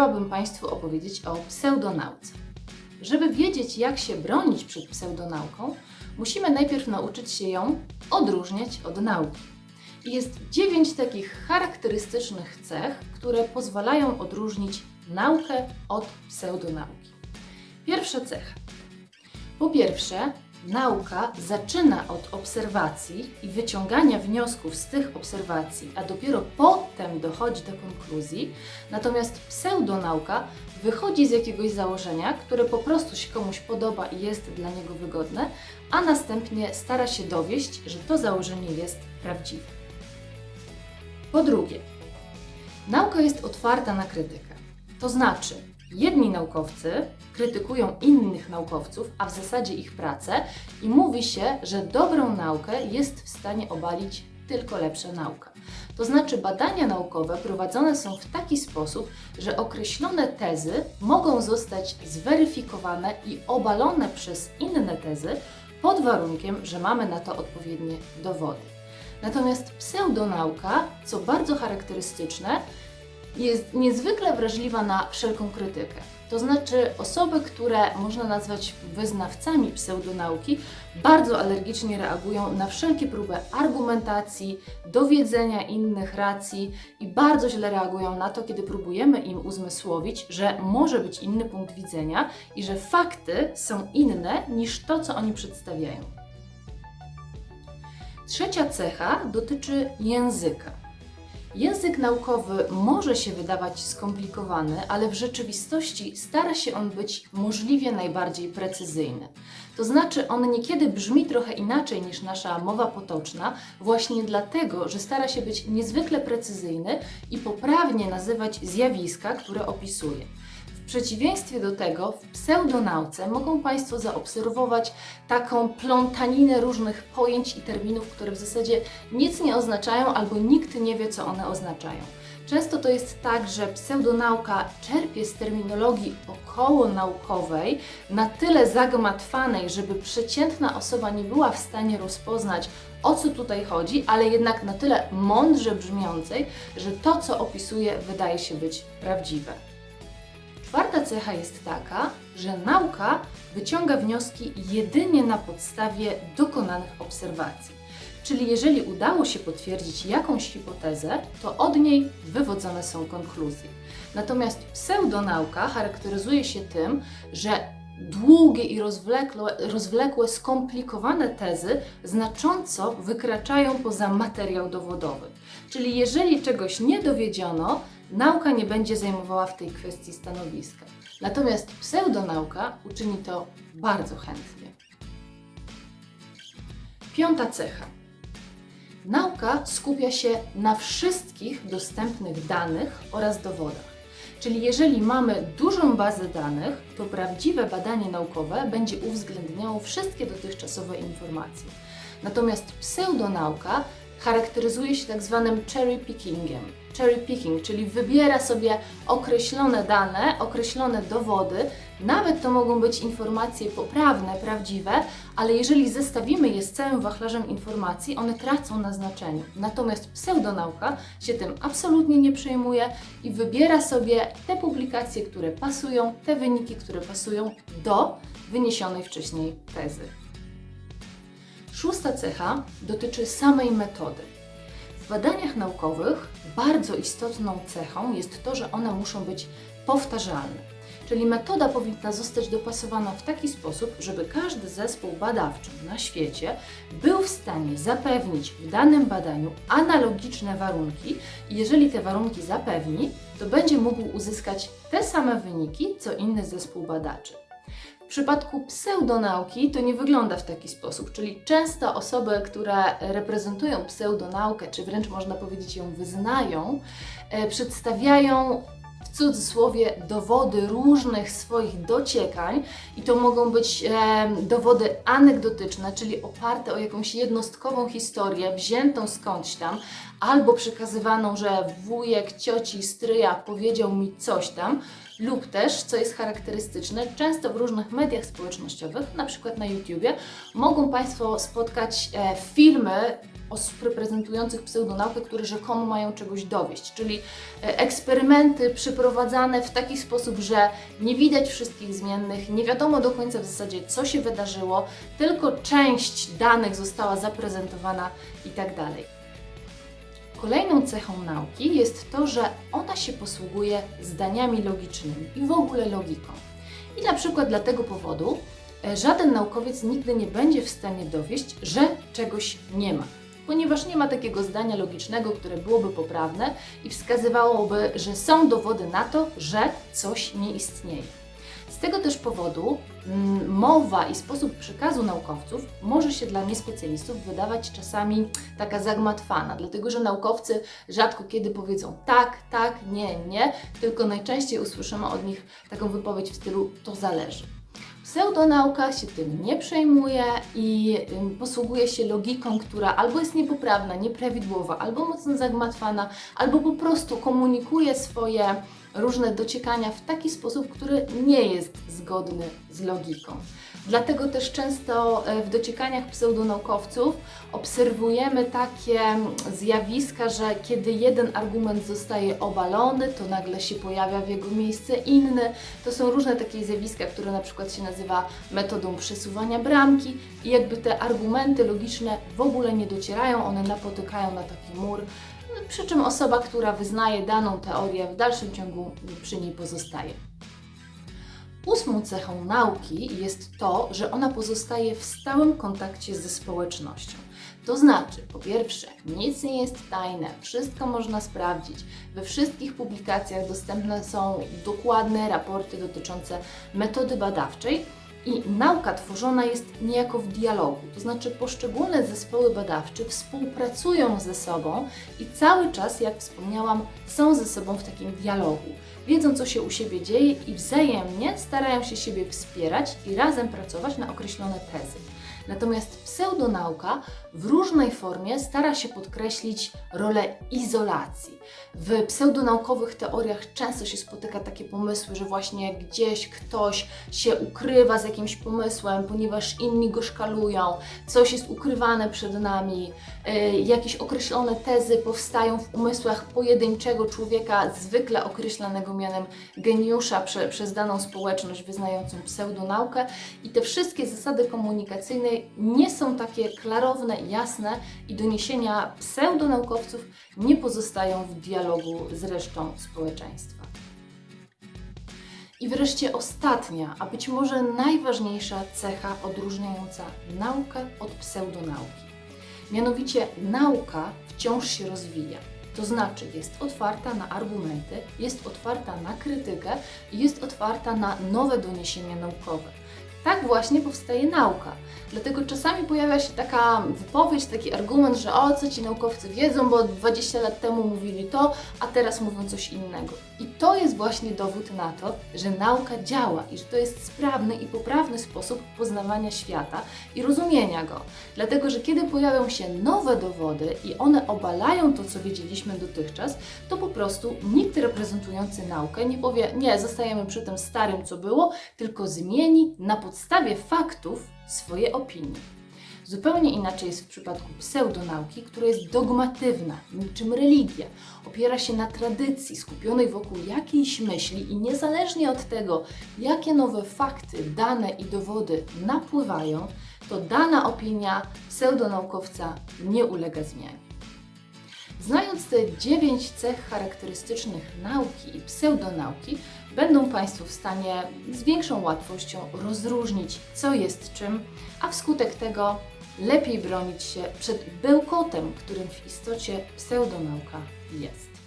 chciałabym Państwu opowiedzieć o pseudonauce. Żeby wiedzieć, jak się bronić przed pseudonauką, musimy najpierw nauczyć się ją odróżniać od nauki. Jest dziewięć takich charakterystycznych cech, które pozwalają odróżnić naukę od pseudonauki. Pierwsza cecha. Po pierwsze, nauka zaczyna od obserwacji i wyciągania wniosków z tych obserwacji, a dopiero potem dochodzi do konkluzji. Natomiast pseudonauka wychodzi z jakiegoś założenia, które po prostu się komuś podoba i jest dla niego wygodne, a następnie stara się dowieść, że to założenie jest prawdziwe. Po drugie, nauka jest otwarta na krytykę. To znaczy, jedni naukowcy krytykują innych naukowców, a w zasadzie ich pracę, i mówi się, że dobrą naukę jest w stanie obalić tylko lepsza nauka. To znaczy, badania naukowe prowadzone są w taki sposób, że określone tezy mogą zostać zweryfikowane i obalone przez inne tezy pod warunkiem, że mamy na to odpowiednie dowody. Natomiast pseudonauka, co bardzo charakterystyczne, jest niezwykle wrażliwa na wszelką krytykę. To znaczy, osoby, które można nazwać wyznawcami pseudonauki, bardzo alergicznie reagują na wszelkie próby argumentacji, dowiedzenia innych racji i bardzo źle reagują na to, kiedy próbujemy im uzmysłowić, że może być inny punkt widzenia i że fakty są inne niż to, co oni przedstawiają. Trzecia cecha dotyczy języka. Język naukowy może się wydawać skomplikowany, ale w rzeczywistości stara się on być możliwie najbardziej precyzyjny. To znaczy, on niekiedy brzmi trochę inaczej niż nasza mowa potoczna, właśnie dlatego, że stara się być niezwykle precyzyjny i poprawnie nazywać zjawiska, które opisuje. Przeciwieństwie do tego, w pseudonauce mogą Państwo zaobserwować taką plątaninę różnych pojęć i terminów, które w zasadzie nic nie oznaczają albo nikt nie wie, co one oznaczają. Często to jest tak, że pseudonauka czerpie z terminologii okołonaukowej, na tyle zagmatwanej, żeby przeciętna osoba nie była w stanie rozpoznać, o co tutaj chodzi, ale jednak na tyle mądrze brzmiącej, że to, co opisuje, wydaje się być prawdziwe. Czwarta cecha jest taka, że nauka wyciąga wnioski jedynie na podstawie dokonanych obserwacji. Czyli jeżeli udało się potwierdzić jakąś hipotezę, to od niej wywodzone są konkluzje. Natomiast pseudonauka charakteryzuje się tym, że długie i rozwlekłe, rozwlekłe, skomplikowane tezy znacząco wykraczają poza materiał dowodowy. Czyli jeżeli czegoś nie dowiedziono, nauka nie będzie zajmowała w tej kwestii stanowiska. Natomiast pseudonauka uczyni to bardzo chętnie. Piąta cecha. Nauka skupia się na wszystkich dostępnych danych oraz dowodach. Czyli jeżeli mamy dużą bazę danych, to prawdziwe badanie naukowe będzie uwzględniało wszystkie dotychczasowe informacje. Natomiast pseudonauka charakteryzuje się tak zwanym cherry pickingiem. Cherry picking, czyli wybiera sobie określone dane, określone dowody, nawet to mogą być informacje poprawne, prawdziwe, ale jeżeli zestawimy je z całym wachlarzem informacji, one tracą na znaczeniu. Natomiast pseudonauka się tym absolutnie nie przejmuje i wybiera sobie te publikacje, które pasują, te wyniki, które pasują do wyniesionej wcześniej tezy. Szósta cecha dotyczy samej metody. Badaniach naukowych bardzo istotną cechą jest to, że one muszą być powtarzalne. Czyli metoda powinna zostać dopasowana w taki sposób, żeby każdy zespół badawczy na świecie był w stanie zapewnić w danym badaniu analogiczne warunki i jeżeli te warunki zapewni, to będzie mógł uzyskać te same wyniki co inny zespół badaczy. Przypadku pseudonauki to nie wygląda w taki sposób, czyli często osoby, które reprezentują pseudonaukę, czy wręcz można powiedzieć ją wyznają, e, przedstawiają cudzysłowie dowody różnych swoich dociekań i to mogą być e, dowody anegdotyczne, czyli oparte o jakąś jednostkową historię wziętą skądś tam, albo przekazywaną, że wujek, cioci, stryja powiedział mi coś tam, lub też, co jest charakterystyczne, często w różnych mediach społecznościowych, na przykład na YouTubie, mogą Państwo spotkać e, filmy osób reprezentujących pseudonaukę, które rzekomo mają czegoś dowieść, czyli e, eksperymenty przeprowadzane w taki sposób, że nie widać wszystkich zmiennych, nie wiadomo do końca w zasadzie, co się wydarzyło, tylko część danych została zaprezentowana i tak dalej. Kolejną cechą nauki jest to, że ona się posługuje zdaniami logicznymi i w ogóle logiką. I na przykład dla tego powodu e, żaden naukowiec nigdy nie będzie w stanie dowieść, że czegoś nie ma, ponieważ nie ma takiego zdania logicznego, które byłoby poprawne i wskazywałoby, że są dowody na to, że coś nie istnieje. Z tego też powodu mm, mowa i sposób przekazu naukowców może się dla niespecjalistów wydawać czasami taka zagmatwana, dlatego że naukowcy rzadko kiedy powiedzą tak, tak, nie, nie, tylko najczęściej usłyszymy od nich taką wypowiedź w stylu to zależy. Pseudonauka się tym nie przejmuje i posługuje się logiką, która albo jest niepoprawna, nieprawidłowa, albo mocno zagmatwana, albo po prostu komunikuje swoje różne dociekania w taki sposób, który nie jest zgodny z logiką. Dlatego też często e, w dociekaniach pseudonaukowców obserwujemy takie mm, zjawiska, że kiedy jeden argument zostaje obalony, to nagle się pojawia w jego miejsce inny. To są różne takie zjawiska, które na przykład się nazywa metodą przesuwania bramki i jakby te argumenty logiczne w ogóle nie docierają, one napotykają na taki mur, przy czym osoba, która wyznaje daną teorię w dalszym ciągu przy niej pozostaje. Ósmą cechą nauki jest to, że ona pozostaje w stałym kontakcie ze społecznością. To znaczy, po pierwsze, nic nie jest tajne, wszystko można sprawdzić. We wszystkich publikacjach dostępne są dokładne raporty dotyczące metody badawczej i nauka tworzona jest niejako w dialogu, to znaczy poszczególne zespoły badawcze współpracują ze sobą i cały czas, jak wspomniałam, są ze sobą w takim dialogu. Wiedzą, co się u siebie dzieje i wzajemnie starają się siebie wspierać i razem pracować na określone tezy. Natomiast pseudonauka w różnej formie stara się podkreślić rolę izolacji. W pseudonaukowych teoriach często się spotyka takie pomysły, że właśnie gdzieś ktoś się ukrywa z jakimś pomysłem, ponieważ inni go szkalują, coś jest ukrywane przed nami, yy, jakieś określone tezy powstają w umysłach pojedynczego człowieka, zwykle określanego mianem geniusza prze, przez daną społeczność wyznającą pseudonaukę i te wszystkie zasady komunikacyjne nie są takie klarowne, jasne i doniesienia pseudonaukowców nie pozostają w dialogu z resztą społeczeństwa. I wreszcie ostatnia, a być może najważniejsza cecha odróżniająca naukę od pseudonauki. Mianowicie nauka wciąż się rozwija. To znaczy jest otwarta na argumenty, jest otwarta na krytykę i jest otwarta na nowe doniesienia naukowe. Tak właśnie powstaje nauka. Dlatego czasami pojawia się taka wypowiedź, taki argument, że o co ci naukowcy wiedzą, bo 20 lat temu mówili to, a teraz mówią coś innego. I to jest właśnie dowód na to, że nauka działa i że to jest sprawny i poprawny sposób poznawania świata i rozumienia go. Dlatego, że kiedy pojawią się nowe dowody i one obalają to, co wiedzieliśmy dotychczas, to po prostu nikt reprezentujący naukę nie powie, nie, zostajemy przy tym starym, co było, tylko zmieni na podstawie faktów swoje opinie. Zupełnie inaczej jest w przypadku pseudonauki, która jest dogmatywna, niczym religia. Opiera się na tradycji skupionej wokół jakiejś myśli i niezależnie od tego, jakie nowe fakty, dane i dowody napływają, to dana opinia pseudonaukowca nie ulega zmianie. Znając te dziewięć cech charakterystycznych nauki i pseudonauki, będą Państwo w stanie z większą łatwością rozróżnić, co jest czym, a wskutek tego lepiej bronić się przed bełkotem, którym w istocie pseudonauka jest.